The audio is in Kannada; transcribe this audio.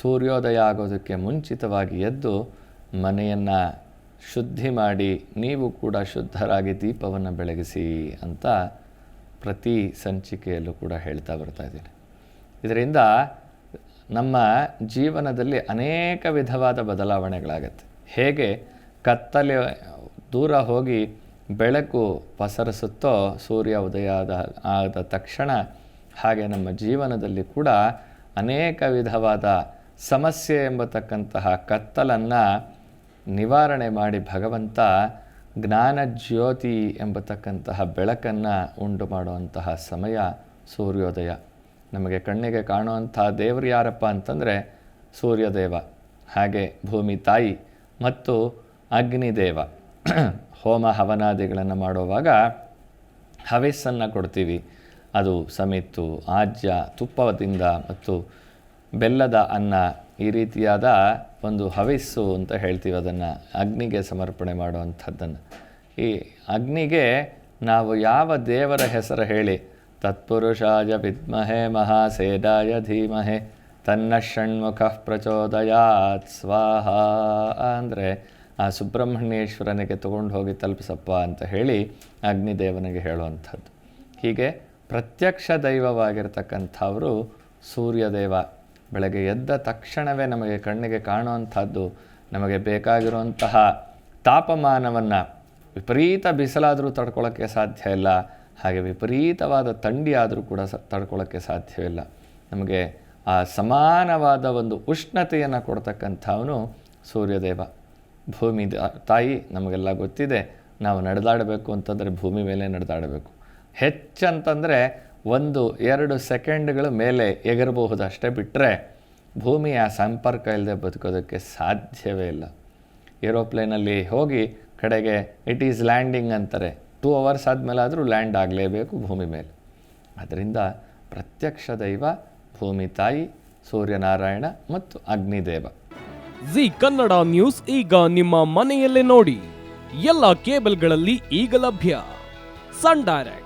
ಸೂರ್ಯೋದಯ ಆಗೋದಕ್ಕೆ ಮುಂಚಿತವಾಗಿ ಎದ್ದು ಮನೆಯನ್ನು ಶುದ್ಧಿ ಮಾಡಿ ನೀವು ಕೂಡ ಶುದ್ಧರಾಗಿ ದೀಪವನ್ನು ಬೆಳಗಿಸಿ ಅಂತ ಪ್ರತಿ ಸಂಚಿಕೆಯಲ್ಲೂ ಕೂಡ ಹೇಳ್ತಾ ಬರ್ತಾ ಇದ್ದೀನಿ. ಇದರಿಂದ ನಮ್ಮ ಜೀವನದಲ್ಲಿ ಅನೇಕ ವಿಧವಾದ ಬದಲಾವಣೆಗಳಾಗತ್ತೆ. ಹೇಗೆ ಕತ್ತಲೆ ದೂರ ಹೋಗಿ ಬೆಳಕು ಪಸರಿಸುತ್ತೋ ಸೂರ್ಯ ಉದಯ ಆದ ಆದ ತಕ್ಷಣ ಹಾಗೆ ನಮ್ಮ ಜೀವನದಲ್ಲಿ ಕೂಡ ಅನೇಕ ವಿಧವಾದ ಸಮಸ್ಯೆ ಎಂಬತಕ್ಕಂತಹ ಕತ್ತಲನ್ನು ನಿವಾರಣೆ ಮಾಡಿ ಭಗವಂತ ಜ್ಞಾನ ಜ್ಯೋತಿ ಎಂಬತಕ್ಕಂತಹ ಬೆಳಕನ್ನು ಉಂಟು ಮಾಡುವಂತಹ ಸಮಯ ಸೂರ್ಯೋದಯ. ನಮಗೆ ಕಣ್ಣಿಗೆ ಕಾಣುವಂಥ ದೇವರು ಯಾರಪ್ಪ ಅಂತಂದರೆ ಸೂರ್ಯದೇವ, ಹಾಗೆ ಭೂಮಿ ತಾಯಿ ಮತ್ತು ಅಗ್ನಿದೇವ ಹೋಮ ಹವನಾದಿಗಳನ್ನು ಮಾಡುವಾಗ ಹವಿಸ್ಸನ್ನು ಕೊಡ್ತೀವಿ. ಅದು ಸಮಿತ್ತು, ಆಜ್ಯ, ತುಪ್ಪದಿಂದ ಮತ್ತು ಬೆಲ್ಲದ ಅನ್ನ ಈ ರೀತಿಯಾದ ಒಂದು ಹವಿಸ್ಸು ಅಂತ ಹೇಳ್ತೀವಿ ಅದನ್ನು, ಅಗ್ನಿಗೆ ಸಮರ್ಪಣೆ ಮಾಡುವಂಥದ್ದನ್ನು. ಈ ಅಗ್ನಿಗೆ ನಾವು ಯಾವ ದೇವರ ಹೆಸರು ಹೇಳಿ, ತತ್ಪುರುಷಾಯ ವಿದ್ಮಹೆ ಮಹಾಸೇನಾಯ ಧೀಮಹೆ, ತನ್ನ ಷಣ್ಮುಖ ಪ್ರಚೋದಯಾತ್ ಸ್ವಾಹ ಅಂದರೆ ಆ ಸುಬ್ರಹ್ಮಣ್ಯೇಶ್ವರನಿಗೆ ತಗೊಂಡು ಹೋಗಿ ತಲುಪಿಸಪ್ಪ ಅಂತ ಹೇಳಿ ಅಗ್ನಿದೇವನಿಗೆ ಹೇಳುವಂಥದ್ದು. ಹೀಗೆ ಪ್ರತ್ಯಕ್ಷ ದೈವವಾಗಿರ್ತಕ್ಕಂಥವರು ಸೂರ್ಯದೇವ. ಬೆಳಗ್ಗೆ ಎದ್ದ ತಕ್ಷಣವೇ ನಮಗೆ ಕಣ್ಣಿಗೆ ಕಾಣುವಂಥದ್ದು, ನಮಗೆ ಬೇಕಾಗಿರುವಂತಹ ತಾಪಮಾನವನ್ನು ವಿಪರೀತ ಬಿಸಿಲಾದರೂ ತಡ್ಕೊಳ್ಳೋಕ್ಕೆ ಸಾಧ್ಯ ಇಲ್ಲ, ಹಾಗೆ ವಿಪರೀತವಾದ ಥಂಡಿ ಆದರೂ ಕೂಡ ಸ ತಡ್ಕೊಳ್ಳೋಕ್ಕೆ ಸಾಧ್ಯವಿಲ್ಲ ನಮಗೆ ಆ ಸಮಾನವಾದ ಒಂದು ಉಷ್ಣತೆಯನ್ನು ಕೊಡ್ತಕ್ಕಂಥವನು ಸೂರ್ಯದೇವ. ಭೂಮಿ ತಾಯಿ ನಮಗೆಲ್ಲ ಗೊತ್ತಿದೆ, ನಾವು ನಡೆದಾಡಬೇಕು ಅಂತಂದರೆ ಭೂಮಿ ಮೇಲೆ ನಡೆದಾಡಬೇಕು. ಹೆಚ್ಚಂತಂದರೆ ಒಂದು, ಎರಡು ಸೆಕೆಂಡ್ಗಳ ಮೇಲೆ ಎಗರಬಹುದು ಅಷ್ಟೇ ಬಿಟ್ಟರೆ ಭೂಮಿಯ ಸಂಪರ್ಕ ಇಲ್ಲದೆ ಬದುಕೋದಕ್ಕೆ ಸಾಧ್ಯವೇ ಇಲ್ಲ. ಏರೋಪ್ಲೇನಲ್ಲಿ ಹೋಗಿ ಕಡೆಗೆ ಇಟ್ ಈಸ್ ಲ್ಯಾಂಡಿಂಗ್ ಅಂತಾರೆ. ಟೂ ಅವರ್ಸ್ ಆದಮೇಲೆ ಆದರೂ ಲ್ಯಾಂಡ್ ಆಗಲೇಬೇಕು ಭೂಮಿ ಮೇಲೆ. ಅದರಿಂದ ಪ್ರತ್ಯಕ್ಷ ದೈವ, ಭೂಮಿ ತಾಯಿ, ಸೂರ್ಯನಾರಾಯಣ ಮತ್ತು ಅಗ್ನಿದೇವ. ಜಿ ಕನ್ನಡ ನ್ಯೂಸ್ ಈಗ ನಿಮ್ಮ ಮನೆಯಲ್ಲೇ ನೋಡಿ. ಎಲ್ಲ ಕೇಬಲ್ಗಳಲ್ಲಿ ಈಗ ಲಭ್ಯ. Sun Direct.